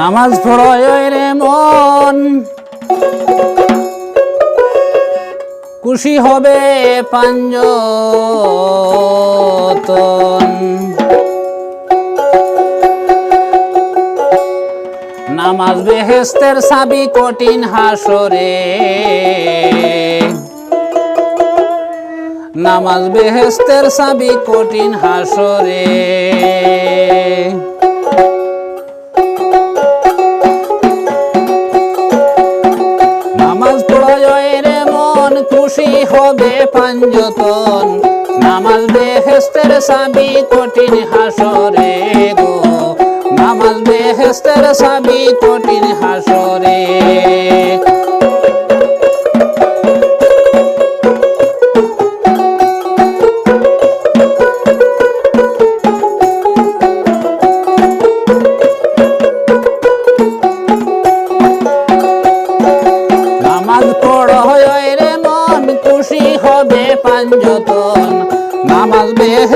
নামাজ পড়য় রে মন। খুশি হবে পাঞ্জতন। নামাজ বেহেস্তের সাবি কঠিন হাসরে। নামাজ বেহেস্তের সাবি কঠিন হাসরে। খুশি হবে পাঞ্জতন। নামাজ বেহেস্তের সাবি কঠিন হাসরে গো। নামাজ বেহেস্তের সাবি কঠিন হাসরে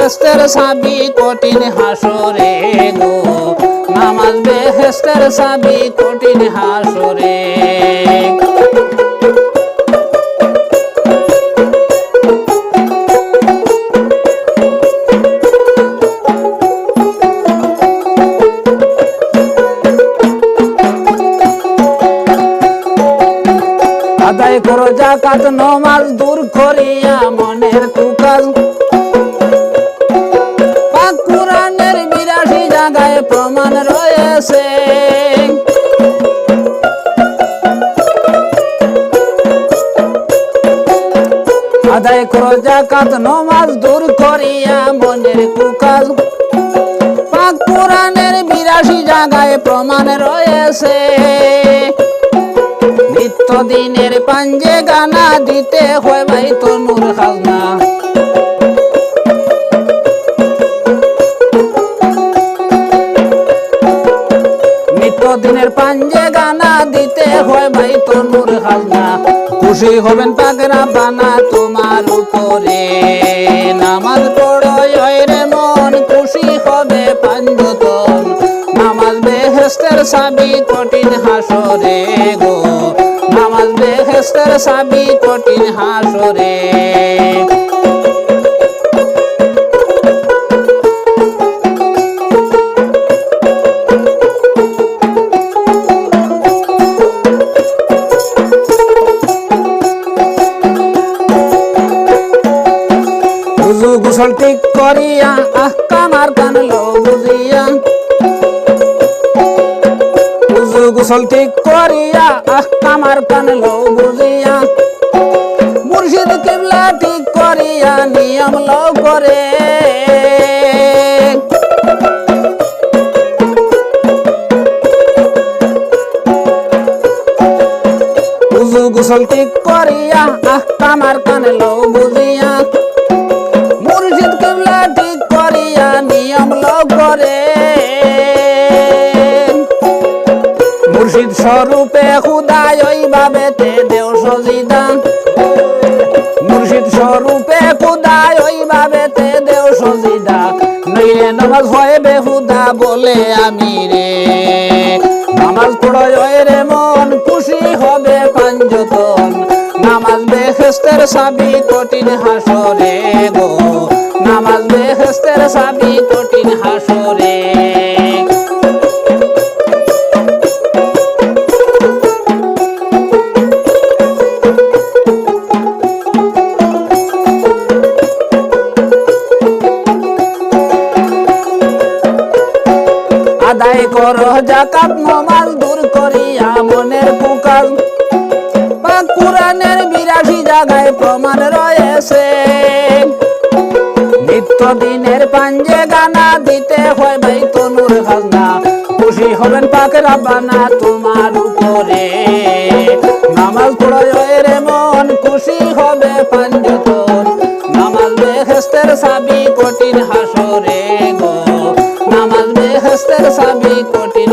বেহেস্তের সাবি কঠিন হাসরে গো। নামাজ বেহেস্তের সাবি কঠিন হাসরে আদায় করো জাকাত নমাজ দূর করিয়া মনের তুকাল করো জাকাত নমাজ দূর করিয়া মনের কুকাজ পাক পুরাণের বিরাশি জায়গায় প্রমাণ রয়েছে। নিত্য দিনের পাঞ্জে গানা দিতে হয় ভাই তনুর খাজনা নিত্য দিনের পাঞ্জে গানা দিতে হয় ভাই তনুর খাজনা খুশি হবেন পাগরা বানা তোমার উপরে। নামাজ পড়য় রে মন, খুশি হবে পাঞ্জতন নামাজ বেহেস্তের সাবি কঠিন হাসরে গো। নামাজ বেহেস্তের সাবি কঠিন হাসরে গুসল ঠিক করিয়া, আহ, কামার কান লো বুঝিয়া। উজু ঠিক করিয়া, আহ, কামার কান লো বুঝিয়া। মুর্শিদ কিবলা ঠিক করিয়া নিয়ম লো করে। উজু ঠিক করিয়া, আহ, কামার কান লো বুঝিয়া। করে মুর্শিদ স্বরূপে খুদায় ওইভাবে তে দেও সজিদা মুর্শিদ স্বরূপে খুদায় ওইভাবে তে দেও সজিদা নইলে নামাজ হয় বেহুদা বলে আমি রে। নামাজ পড়য় রে মন খুশি হবে পাঞ্জতন। নামাজ বেহেস্তের সাবি কঠিন হাসরে গো। নামাজ বেহেস্তের সাবি কঠিন হাসরে। আদায় কর জাকাত নমাজ দূর করিয়া মনের কুকাল। কুরআনের বিরাশি জায়গায় প্রমাণ রয়েছে। দিনের পাঞ্জে গানা দিতে হয় ভাই তনুর খাজনা খুশি হবেন পাক রাব্বানা তোমার উপরে। নামাজ পড়য় মন খুশি হবে পাঞ্জতন। নামাজ বেহেস্তের সাবি কঠিন হাসরে গো। নামাজ বেহেস্তের সাবি কঠিন